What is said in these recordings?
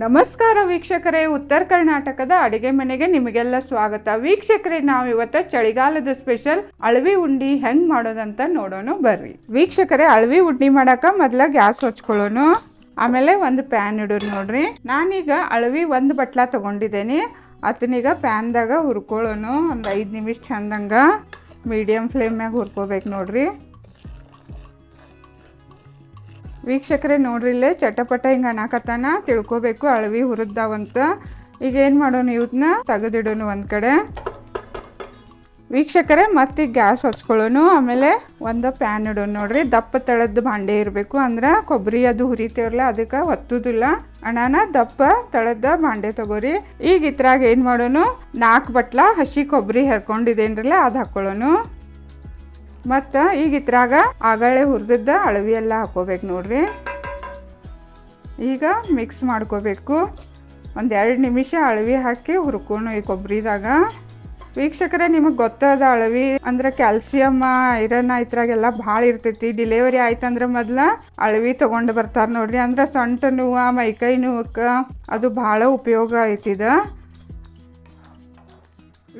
ನಮಸ್ಕಾರ ವೀಕ್ಷಕರೇ, ಉತ್ತರ ಕರ್ನಾಟಕದ ಅಡಿಗೆ ಮನೆಗೆ ನಿಮಗೆಲ್ಲ ಸ್ವಾಗತ. ವೀಕ್ಷಕರೇ, ನಾವು ಇವತ್ತು ಚಳಿಗಾಲದ ಸ್ಪೆಷಲ್ ಅಳವಿ ಉಂಡಿ ಹೆಂಗ್ ಮಾಡೋದಂತ ನೋಡೋಣ ಬರ್ರಿ. ವೀಕ್ಷಕರೇ, ಅಳವಿ ಉಂಡಿ ಮಾಡಾಕ ಮೊದ್ಲ ಗ್ಯಾಸ್ ಹಚ್ಕೊಳ್ಳೋಣ ಆಮೇಲೆ ಒಂದು ಪ್ಯಾನ್ ಇಡೋರು ನೋಡ್ರಿ. ನಾನೀಗ ಅಳವಿ ಒಂದು ಬಟ್ಲ ತಗೊಂಡಿದ್ದೇನೆ. ಅದನ್ನೀಗ ಪ್ಯಾನ್ದಾಗ ಹುರ್ಕೊಳ್ಳೋಣ ಒಂದು ಐದು ನಿಮಿಷ ಚಂದಂಗ ಮೀಡಿಯಮ್ ಫ್ಲೇಮ್ನಾಗ ಹುರ್ಕೋಬೇಕು ನೋಡ್ರಿ. ವೀಕ್ಷಕರೇ ನೋಡ್ರಿ ಇಲ್ಲೇ ಚಟಪಟ ಹಿಂಗೆ ಅನಾಕತ್ತಾನ ತಿಳ್ಕೊಬೇಕು, ಅಳವಿ ಹುರಿದಾವಂತ ಈಗ ಏನು ಮಾಡೋಣ ಇವತ್ತನ್ನ ತೆಗೆದಿಡೋನು ಒಂದು ಕಡೆ. ವೀಕ್ಷಕರೇ, ಮತ್ತೆ ಗ್ಯಾಸ್ ಹೊಚ್ಕೊಳ್ಳೋನು. ಆಮೇಲೆ ಒಂದು ಪ್ಯಾನ್ ಇಡೋಣ ನೋಡ್ರಿ. ದಪ್ಪ ತಳದ ಬಾಂಡೆ ಇರಬೇಕು. ಅಂದ್ರೆ ಕೊಬ್ಬರಿ ಅದು ಹುರಿತೇವಲ್ಲ ಅದಕ್ಕೆ ಒತ್ತುದಿಲ್ಲ. ಅಣ್ಣನ ದಪ್ಪ ತಳದ ಬಾಂಡೆ ತಗೋರಿ. ಈಗ ಇದ್ರಾಗ ಏನು ಮಾಡೋಣ ನಾಲ್ಕು ಬಟ್ಲ ಹಸಿ ಕೊಬ್ಬರಿ ಹರ್ಕೊಂಡಿದ್ದೇನ್ರಲ್ಲ ಅದು ಹಾಕ್ಕೊಳ್ಳೋಣ ಮತ್ತು ಈಗ ಇದ್ರಾಗ ಆಗಳೆ ಹುರಿದಿದ್ದ ಅಳವಿ ಎಲ್ಲ ಹಾಕೋಬೇಕು ನೋಡ್ರಿ. ಈಗ ಮಿಕ್ಸ್ ಮಾಡ್ಕೋಬೇಕು. ಒಂದು ಎರಡು ನಿಮಿಷ ಅಳವಿ ಹಾಕಿ ಹುರ್ಕೊಂಡು ಈ ಕೊಬ್ಬರಿದಾಗ ವೀಕ್ಷಕರೇ, ನಿಮಗೆ ಗೊತ್ತದ ಅಳವಿ ಅಂದ್ರೆ ಕ್ಯಾಲ್ಸಿಯಮ್ ಐರನ್ ಇದ್ರಾಗೆಲ್ಲ ಭಾಳ ಇರ್ತೈತಿ. ಡಿಲಿವರಿ ಆಯ್ತಂದ್ರೆ ಮೊದ್ಲ ಅಳವಿ ತೊಗೊಂಡು ಬರ್ತಾರೆ ನೋಡ್ರಿ. ಅಂದ್ರೆ ಸೊಂಟ ನೋವು, ಮೈಕೈ ನೋವಕ್ಕೆ ಅದು ಭಾಳ ಉಪಯೋಗ ಐತಿದ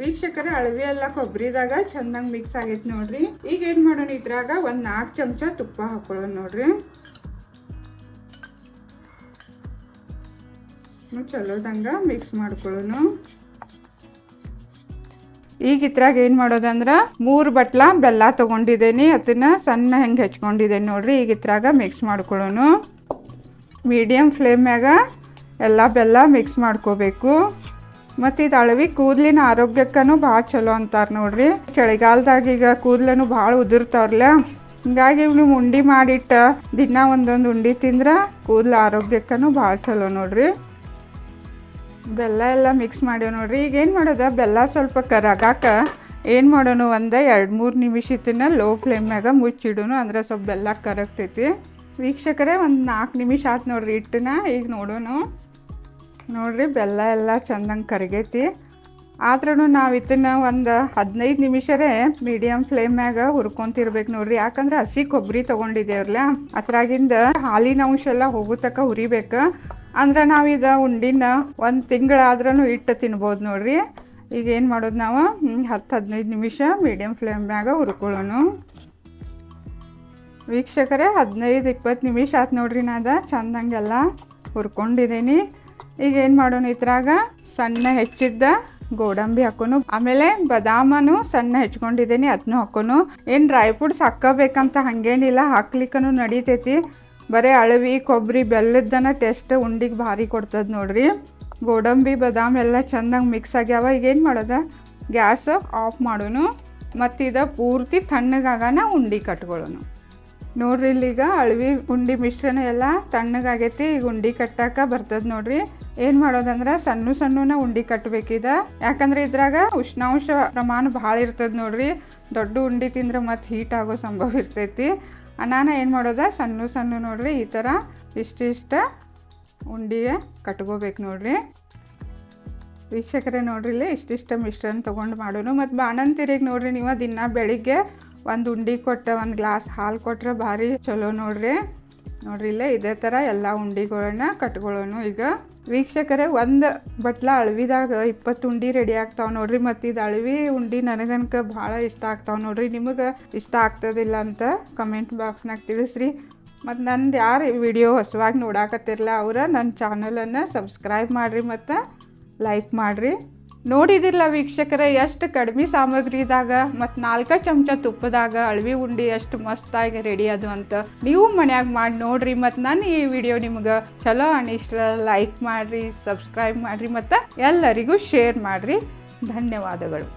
ವೀಕ್ಷಕರೇ, ಅಳವಿ ಎಲ್ಲ ಕೊಬ್ಬರಿದಾಗ ಚೆನ್ನಾಗಿ ಮಿಕ್ಸ್ ಆಗೈತೆ ನೋಡ್ರಿ. ಈಗ ಏನು ಮಾಡೋಣ ಇದ್ರಾಗ ಒಂದು ನಾಲ್ಕು ಚಮಚ ತುಪ್ಪ ಹಾಕೊಳ್ಳೋಣ ನೋಡ್ರಿ. ಚಲೋದಂಗ ಮಿಕ್ಸ್ ಮಾಡ್ಕೊಳ್ಳೋಣ. ಈಗ ಇದ್ರಾಗ ಏನು ಮಾಡೋದಂದ್ರೆ ಮೂರು ಬಟ್ಲ ಬೆಲ್ಲ ತೊಗೊಂಡಿದ್ದೇನೆ, ಅದನ್ನ ಸಣ್ಣ ಹೆಂಗೆ ಹೆಚ್ಕೊಂಡಿದ್ದೇನೆ ನೋಡ್ರಿ. ಈಗ ಇದ್ರಾಗ ಮಿಕ್ಸ್ ಮಾಡ್ಕೊಳ್ಳೋಣ. ಮೀಡಿಯಮ್ ಫ್ಲೇಮ್ಯಾಗ ಎಲ್ಲ ಬೆಲ್ಲ ಮಿಕ್ಸ್ ಮಾಡ್ಕೋಬೇಕು. ಮತ್ತು ಇದು ಅಳವಿ ಕೂದಲಿನ ಆರೋಗ್ಯಕ್ಕೂ ಭಾಳ ಚಲೋ ಅಂತಾರೆ ನೋಡ್ರಿ. ಚಳಿಗಾಲದಾಗ ಈಗ ಕೂದಲನು ಭಾಳ ಉದುರ್ತಾವ್ರಲ್ಲ ಹಿಂಗಾಗಿ ನೀವು ಉಂಡಿ ಮಾಡಿಟ್ಟ ದಿನ ಒಂದೊಂದು ಉಂಡಿ ತಿಂದ್ರೆ ಕೂದಲು ಆರೋಗ್ಯಕ್ಕೂ ಭಾಳ ಚಲೋ ನೋಡ್ರಿ. ಬೆಲ್ಲ ಎಲ್ಲ ಮಿಕ್ಸ್ ಮಾಡ್ಯಾವ ನೋಡ್ರಿ. ಈಗ ಏನು ಮಾಡೋದು? ಬೆಲ್ಲ ಸ್ವಲ್ಪ ಕರಗಾಕ ಏನು ಮಾಡೋಣ ಒಂದು ಎರಡು ಮೂರು ನಿಮಿಷ ಇತ್ತಿನ ಲೋ ಫ್ಲೇಮ್ನಾಗ ಮುಚ್ಚಿಡೋನು. ಅಂದ್ರೆ ಸ್ವಲ್ಪ ಬೆಲ್ಲ ಕರಗ್ತೈತಿ. ವೀಕ್ಷಕರೇ ಒಂದು ನಾಲ್ಕು ನಿಮಿಷ ಆಯ್ತು ನೋಡ್ರಿ ಹಿಟ್ಟನ್ನ ಈಗ ನೋಡೋಣ ನೋಡ್ರಿ, ಬೆಲ್ಲ ಎಲ್ಲ ಚಂದಂಗೆ ಕರಗೈತಿ. ಆದ್ರೂ ನಾವು ಇದನ್ನು ಒಂದು ಹದಿನೈದು ನಿಮಿಷರೇ ಮೀಡಿಯಮ್ ಫ್ಲೇಮ್ಯಾಗ ಹುರ್ಕೊಂತಿರ್ಬೇಕು ನೋಡ್ರಿ. ಯಾಕಂದ್ರೆ ಹಸಿ ಕೊಬ್ಬರಿ ತೊಗೊಂಡಿದ್ದೇವ್ರಲ್ಲ ಅದ್ರಾಗಿಂದ ಹಾಲಿನ ಅಂಶ ಎಲ್ಲ ಹೋಗೋ ಉರಿಬೇಕು ಹುರಿಬೇಕು. ಅಂದ್ರೆ ನಾವು ಇದು ಉಂಡಿನ ಒಂದು ತಿಂಗಳಾದ್ರೂ ಇಟ್ಟು ತಿನ್ಬೋದು ನೋಡ್ರಿ. ಈಗ ಏನು ಮಾಡೋದು ನಾವು? ಹತ್ತು ಹದಿನೈದು ನಿಮಿಷ ಮೀಡಿಯಮ್ ಫ್ಲೇಮ್ಯಾಗ ಹುರ್ಕೊಳ್ಳೋಣ ವೀಕ್ಷಕರೇ, ಹದಿನೈದು ಇಪ್ಪತ್ತು ನಿಮಿಷ ಆಯ್ತು ನೋಡ್ರಿ ನಾದ. ಚಂದಂಗೆಲ್ಲ ಹುರ್ಕೊಂಡಿದ್ದೀನಿ ಈಗ ಏನು ಮಾಡೋಣ ಇದ್ರಾಗ? ಸಣ್ಣ ಹೆಚ್ಚಿದ್ದ ಗೋಡಂಬಿ ಹಾಕೋನು. ಆಮೇಲೆ ಬದಾಮನು ಸಣ್ಣ ಹೆಚ್ಕೊಂಡಿದ್ದೀನಿ ಅದನ್ನು ಹಾಕೋನು. ಏನು ಡ್ರೈ ಫ್ರೂಟ್ಸ್ ಹಾಕಬೇಕಂತ ಹಾಗೇನಿಲ್ಲ ಹಾಕ್ಲಿಕ್ಕೂ ನಡೀತೈತಿ. ಬರೀ ಅಳವಿ ಕೊಬ್ಬರಿ ಬೆಲ್ಲದನ ಟೇಸ್ಟ್ ಉಂಡಿಗೆ ಭಾರಿ ಕೊಡ್ತದೆ ನೋಡ್ರಿ. ಗೋಡಂಬಿ, ಬಾದಾಮ್ ಎಲ್ಲ ಚೆಂದಾಗಿ ಮಿಕ್ಸ್ ಆಗ್ಯಾವ. ಈಗ ಏನು ಮಾಡೋದ? ಗ್ಯಾಸ್ ಆಫ್ ಮಾಡೋನು. ಮತ್ತು ಇದು ಪೂರ್ತಿ ತಣ್ಣಗಾಗನ ಉಂಡಿ ಕಟ್ಕೊಳ್ಳೋನು. ನೋಡ್ರಿ ಇಲ್ಲಿಗ ಅಳವಿ, ಉಂಡಿ ಮಿಶ್ರಣ ಎಲ್ಲ ತಣ್ಣಗಾಗೈತಿ. ಈಗ ಉಂಡಿ ಕಟ್ಟಾಕ ಬರ್ತದೆ ನೋಡ್ರಿ. ಏನು ಮಾಡೋದಂದ್ರೆ ಸಣ್ಣ ಸಣ್ಣನ ಉಂಡಿ ಕಟ್ಟಬೇಕಿದ ಯಾಕಂದ್ರೆ ಇದ್ರಾಗ ಉಷ್ಣಾಂಶ ಪ್ರಮಾಣ ಭಾಳ ಇರ್ತದೆ ನೋಡ್ರಿ. ದೊಡ್ಡ ಉಂಡಿ ತಿಂದ್ರೆ ಮತ್ತೆ ಹೀಟ್ ಆಗೋ ಸಂಭವ ಇರ್ತೈತಿ. ನಾನು ಏನು ಮಾಡೋದ? ಸಣ್ಣ ಸಣ್ಣ ನೋಡ್ರಿ, ಈ ಥರ ಇಷ್ಟಿಷ್ಟ ಉಂಡಿಗೆ ಕಟ್ಕೋಬೇಕು ನೋಡ್ರಿ. ವೀಕ್ಷಕರೇ ನೋಡ್ರಿ, ಇಲ್ಲಿ ಇಷ್ಟಿಷ್ಟ ಮಿಶ್ರಣ ತಗೊಂಡು ಮಾಡೋನು. ಮತ್ತು ಬಾಣಂತಿರಿಗೆ ನೋಡ್ರಿ, ನೀವು ದಿನ ಬೆಳಿಗ್ಗೆ ಒಂದು ಉಂಡಿ ಕೊಟ್ಟ ಒಂದು ಗ್ಲಾಸ್ ಹಾಲು ಕೊಟ್ರೆ ಭಾರಿ ಚಲೋ ನೋಡ್ರಿ. ನೋಡ್ರಿ, ಇಲ್ಲೇ ಇದೇ ಥರ ಎಲ್ಲ ಉಂಡಿಗಳನ್ನ ಕಟ್ಕೊಳ್ಳೋನು ಈಗ ವೀಕ್ಷಕರೇ ಒಂದು ಬಟ್ಲ ಅಳವಿದಾಗ ಇಪ್ಪತ್ತು ಉಂಡಿ ರೆಡಿ ಆಗ್ತಾವೆ ನೋಡ್ರಿ. ಮತ್ತು ಇದು ಅಳವಿ ಉಂಡಿ ನನಗನ್ಕ ಭಾಳ ಇಷ್ಟ ಆಗ್ತಾವೆ ನೋಡ್ರಿ. ನಿಮಗೆ ಇಷ್ಟ ಆಗ್ತದಿಲ್ಲ ಅಂತ ಕಮೆಂಟ್ ಬಾಕ್ಸ್ನಾಗ ತಿಳಿಸ್ರಿ. ಮತ್ತು ನಂದು ಯಾರು ವಿಡಿಯೋ ಹೊಸವಾಗಿ ನೋಡಾಕತ್ತಿರಲ್ಲ ಅವರ ನನ್ನ ಚಾನಲನ್ನು ಸಬ್ಸ್ಕ್ರೈಬ್ ಮಾಡಿರಿ ಮತ್ತು ಲೈಕ್ ಮಾಡಿರಿ. ನೋಡಿದಿಲ್ಲ ವೀಕ್ಷಕರ, ಎಷ್ಟು ಕಡಿಮೆ ಸಾಮಗ್ರಿದಾಗ ಮತ್ತು ನಾಲ್ಕು ಚಮಚ ತುಪ್ಪದಾಗ ಅಳವಿ ಉಂಡಿ ಎಷ್ಟು ಮಸ್ತಾಗಿ ರೆಡಿ ಅದು ಅಂತ ನೀವು ಮನ್ಯಾಗ ಮಾಡಿ ನೋಡ್ರಿ. ಮತ್ತು ನಾನು ಈ ವಿಡಿಯೋ ನಿಮ್ಗೆ ಚಲೋ ಅನಿಷ್ಟ ಲೈಕ್ ಮಾಡಿರಿ ಸಬ್ಸ್ಕ್ರೈಬ್ ಮಾಡಿರಿ, ಮತ್ತು ಎಲ್ಲರಿಗೂ ಶೇರ್ ಮಾಡಿರಿ. ಧನ್ಯವಾದಗಳು.